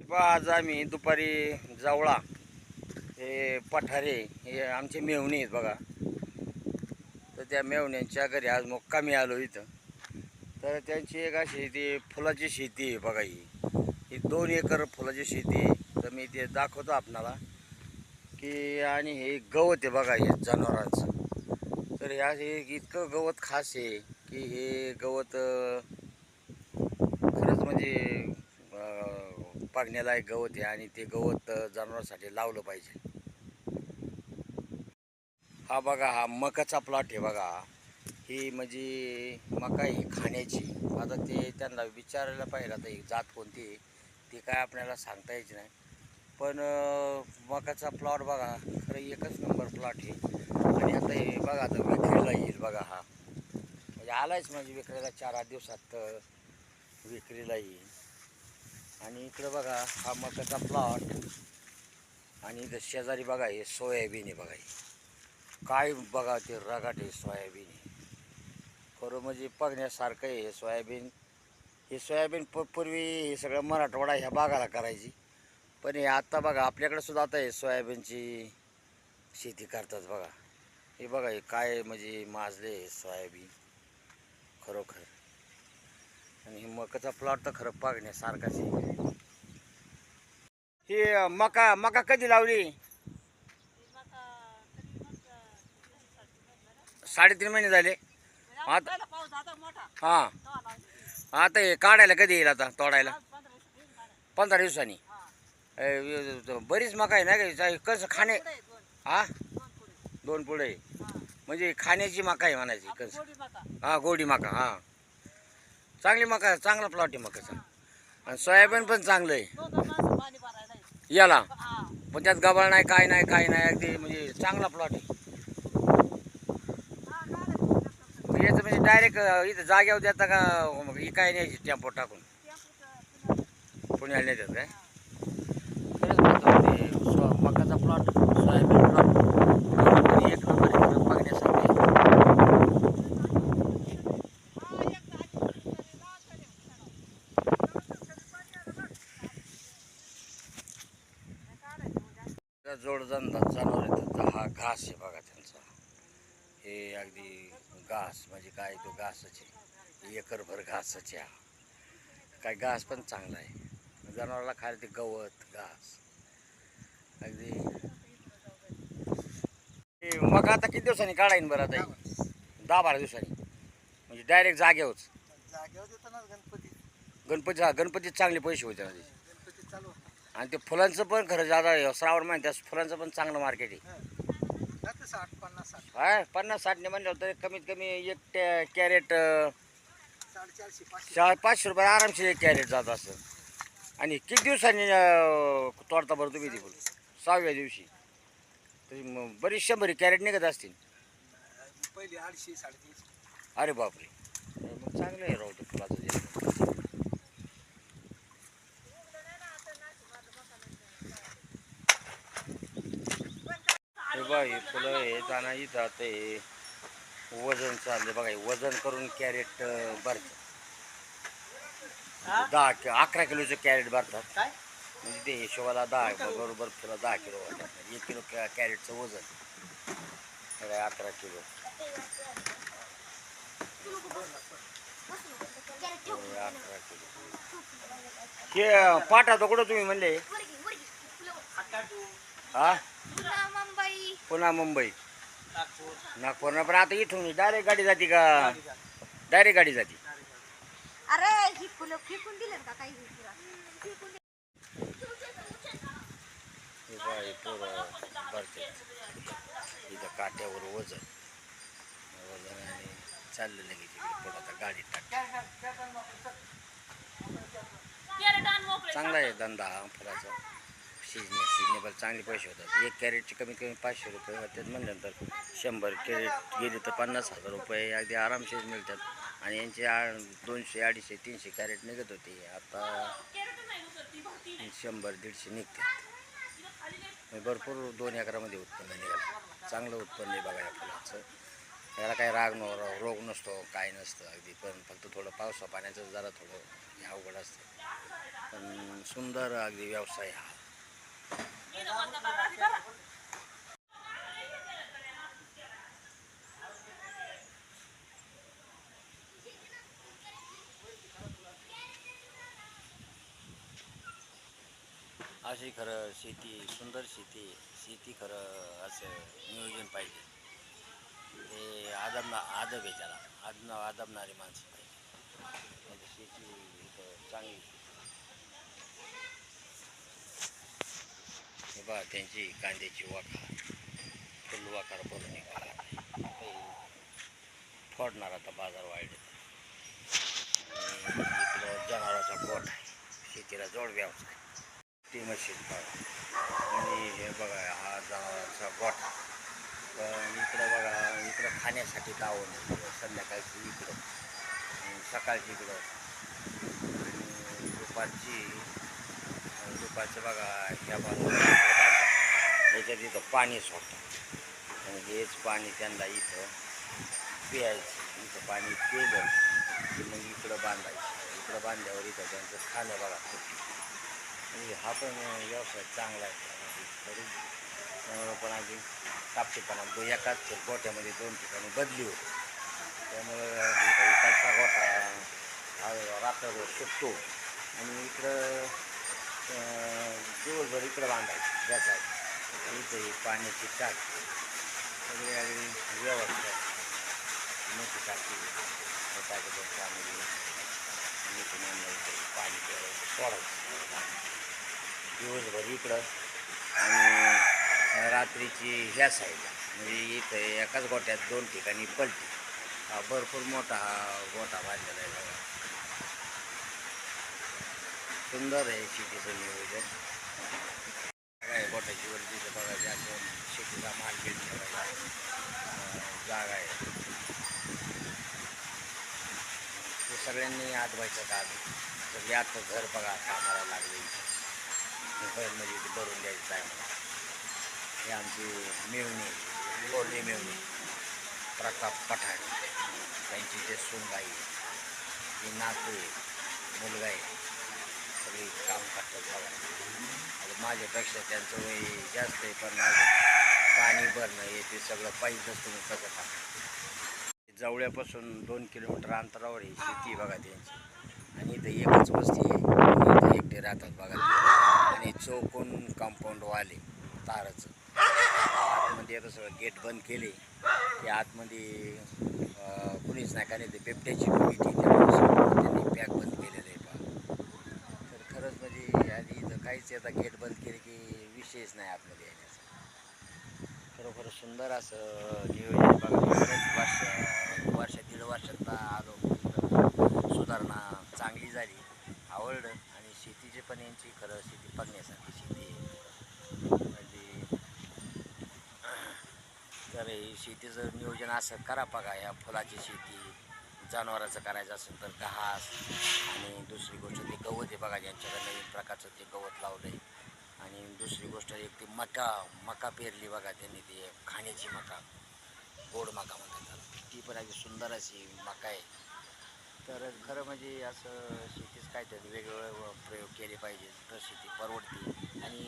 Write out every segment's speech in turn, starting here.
आज आम्ही दुपारी जावळा हे पठारे हे आमचे मेवणे आहेत बघा. तर त्या मेवण्यांच्या घरी आज मुक्कामी आलो इथं. तर त्यांची एक अशी ती फुलाची शेती आहे बघा ही. ही दोन एकर फुलाची शेती आहे. तर मी ते दाखवतो आपणाला की आणि हे गवत आहे बघा हे जनावरांचं. तर हे इतकं गवत खास आहे की हे गवत खरंच म्हणजे पागण्यालायक गवत आहे आणि ते गवत जनावरांसाठी लावलं पाहिजे. हा बघा हा मकाचा प्लॉट आहे बघा. ही म्हणजे मका ही खाण्याची. आता ते त्यांना विचारायला पाहिजे आता ही जात कोणती ती काय आपल्याला सांगता यायची नाही. पण मकाचा प्लॉट बघा खरं एकच नंबर प्लॉट आहे. आणि आता हे बघा आता विक्रीला येईल बघा हा. म्हणजे आलायच म्हणजे विक्रीला चार आठ दिवसात विक्रीला येईल. आणि इकडं बघा हा मकाचा प्लॉट आणि इथं शेजारी बघा हे सोयाबीन आहे बघा. हे काय बघा ते रगाट आहे सोयाबीन. आहे खरं म्हणजे बघण्यासारखं आहे हे सोयाबीन. हे सोयाबीन प पूर्वी हे सगळं मराठवाडा ह्या भागाला करायची. पण हे आत्ता बघा आपल्याकडे सुद्धा आता हे सोयाबीनची शेती करतात बघा. हे बघा हे काय म्हणजे माजले सोयाबीन. खरोखर. आणि हे मकाचा प्लॉट तर खरं बघण्यासारखाच आहे. हे मका मका कधी लावली? साडेतीन महिने झाले. आता हां. आता हे काढायला कधी येईल आता तोडायला? पंधरा दिवसांनी. बरीच मका आहे ना काही कसं खाणे हा? दोन पुढे. म्हणजे खाण्याची मका आहे म्हणायची कसं? हा गोडी मका हा. चांगली मका चांगला प्लॉट आहे मकाचा. आणि सोयाबीन पण चांगलं आहे. याला? पण त्यात गबाळ नाही काय नाही काय नाही अगदी म्हणजे चांगला प्लॉट आहे. याचं म्हणजे डायरेक्ट इथं जाग्यावर देता का मग काय न्यायची टेम्पो टाकून? पुण्याला काय? म्हणतो म्हणजे स्व- मकाचा प्लॉट सोयाबीन प्लॉट एक नंबर आहे खरं बघण्यासाठी जोडधंदा जनावर येतात तर हा घास आहे बघा त्यांचा. हे अगदी घास म्हणजे काय तो घासच आहे एकरभर घासच आहे हा काय घास पण चांगला आहे. जनावराला खायला ते गवत घास. अगदी. मग आता किती दिवसांनी काढाईन बरं आता? दहा बारा दिवसांनी. म्हणजे डायरेक्ट जागेवरच. गणपती. गणपती हा गणपतीत चांगले पैसे होते त्याचे. चालू आणि ते फुलांचं पण खरं जादा श्रावण महिन्यात त्या फुलांचं पण चांगलं मार्केट आहे. जाते साठ पन्नास साठ. पन्नास साठने म्हणलं तरी कमीत कमी एक टॅ- कॅरेट अं, साडेचारशे पाचशे. चार पाचशे रुपये आरामशीर एक कॅरेट जात असं. आणि किती दिवसांनी अं, तोडता बरं तुम्ही ती फुलं? सहाव्या दिवशी. तरी मग बरीच शंभर कॅरेट निघत असतील. पहिली अडीचशे साडेतीनशे. अरे बापरे. मग चांगलं आहे राहू ते फुलाचं जे. बघा हे फुलं हे जाणं इथं आता हे वजन चाललं बघा वजन करून कॅरेट भरतात. दहा कि- अकरा किलोचं कॅरेट भरतात. काय? म्हणजे ते हिशोबाला दहा बरोबर फुलं दहा किलो वाटतात एक किलो कॅरेटचं वजन. अकरा किलो. अकरा किलो. हे पाठा तो कुठं तुम्ही म्हणले? हा? पुन्हा मुंबई. नागपूर. नागपूर पण आता इथून डायरेक्ट गाडी जाते का? डायरेक्ट गाडी जाते. अरे ही फुलं फेकून का काही? इथं काट्यावर वजन. वजन आणि चाललं लगेच इकडे पुढं. आता गाडी टाक. चांगला आहे धंदा हा फुलाचा. शिजणे सीजनेबल चांगले पैसे होतात. एक कॅरेटचे कमीत कमी पाचशे रुपये होतात म्हणल्यानंतर शंभर कॅरेट गेले तर पन्नास हजार रुपये अगदी आरामशीर मिळतात. आणि यांचे आ- दोनशे अडीचशे तीनशे कॅरेट निघत होते. आता शंभर दीडशे निघतात. म्हणजे भरपूर दोन एकरामध्ये उत्पन्न निघालं. चांगलं उत्पन्न आहे बघा या फुलाचं. याला काही राग न रोग नसतो काय नसतं अगदी. पण फक्त थोडं पावसा पाण्याचं जरा थोडं हे अवघड असतं. पण सुंदर अगदी व्यवसाय हा. अशी खरं शेती सुंदर शेती शेती खरं असं नियोजन पाहिजे. ते आदम आदब आहे त्याला. आदम आदबणारी माणसं. पाहिजे शेती इथं चांगली. बघा त्यांची कांद्याची वाखा फुल वाखार भरून निघाला फोडणार आता बाजार वाढले इकडं जनावराचा गोठ आहे शेतीला जोड व्यवसाय ती मशीन बघा आणि हे बघा हा जनावरांचा गोठा पण इकडं बघा इकडं खाण्यासाठी दावण संध्याकाळची इकडं सकाळची इकडं आणि दुपारची दुपारचं बघा ह्या बाजूला त्याच्यात इथं पाणी सोडतं आणि हेच पाणी त्यांना इथं प्यायचं. इथं पाणी पिलं की मग इकडं बांधायचं. इकडं बांधल्यावर इथं त्यांचं खाणं बघा. म्हणजे हा पण व्यवसाय चांगला आहे. तरी त्यामुळं पण आधी कापटीपणा तो एकाच गोठ्यामध्ये दोन ठिकाणी बदली होती. त्यामुळं इकडचा गोठा हा रात्रभर सुटतो आणि इकडं दिवसभर इकडं बांधायचं. ज्याचा इथं ही पाण्याची टाक. सगळी अगदी व्यवस्था. मोठी टाकी. टाकत पाणी पाणी सोडायचं. दिवसभर इकडं. आणि रात्रीची ह्या साईडला. म्हणजे इथं एकाच गोट्यात दोन ठिकाणी पलटी. हा भरपूर मोठा हा गोठा बांधलेला आहे बघा. सुंदर आहे शेतीचं नियोजन. काय गोठ्याची वर तिथं शेतीचा माल घेत ठेवायला जागा आहे. ते सगळ्यांनी व्हायचं का सगळे आत घर बघा कामाला लागले. म्हणजे ते भरून द्यायचं आहे मला हे आमची मेवणी बोलणी मेवणी प्रताप पठाण. त्यांची ते सुनबाई ती नातू आहे मुलगा आहे. सगळी काम करतात बघा माझ्यापेक्षा त्यांचं वय जास्त आहे पण माझं पाणी भरणं हे ते सगळं पाहिजेच तुम्ही कसं टाका जवळपासून दोन किलोमीटर अंतरावर ही शेती बघा त्यांची. आणि इथं एकच वस्ती आहे इथं एकटे राहतात बघा. आणि चौकून कंपाऊंड वाले ताराचं. आतमध्ये आता सगळं गेट बंद केले. ते आतमध्ये कुणीच नाही कारण ते बिबट्याची भीती त्यांनी पॅक बंद केलेलं आहे पहा तर खरंच म्हणजे आधी इथं काहीच आता गेट बंद केले की विषयच नाही आतमध्ये येण्याचा. खरोखर सुंदर असं नियोजन बघा. वर्ष वर्ष दीड वर्षात आलो. सुधारणा चांगली झाली. आवडलं. आणि शेतीचे पण यांची खरं शेती बघण्यासाठी शेती म्हणजे तर हे शेतीचं नियोजन असं करा बघा. या फुलाची शेती जनावराचं करायचं असेल तर घास बघा ज्यांच्याकडे नवीन प्रकारचं ते गवत लावलं आहे आणि दुसरी गोष्ट एक ती मका मका पेरली बघा त्यांनी ती खाण्याची मका गोड मका म्हणतात ती पण अशी सुंदर अशी मका आहे. तर खरं म्हणजे असं शेतीच काहीतरी वेगवेगळे प्रयोग केले पाहिजे तर शेती परवडते. आणि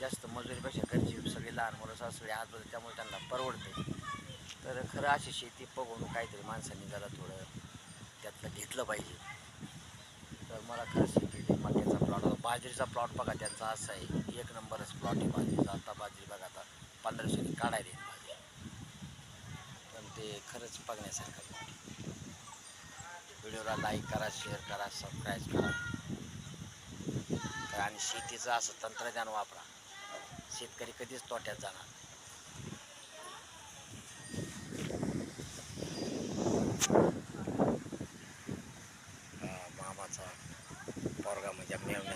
जास्त मजुरीपेक्षा घरची सगळी लहान मुलं सासरे आत त्यामुळे त्यांना परवडते. तर खरं अशी शेती बघून काहीतरी माणसांनी जरा थोडं त्यातलं घेतलं पाहिजे. तर मला खरंच शेती मक्याचा प्लॉट बाजरीचा प्लॉट बघा त्यांचा असा आहे. एक नंबरच प्लॉट आहे बाजरीचा. आता बाजरी बघा आता पंधराशे काढायला येईल बाजरी. पण ते खरंच बघण्यासारखं व्हिडिओला लाईक करा शेअर करा सबस्क्राईब करा. तर आणि शेतीचं असं तंत्रज्ञान वापरा. शेतकरी कधीच तोट्यात जाणार नाही. ya.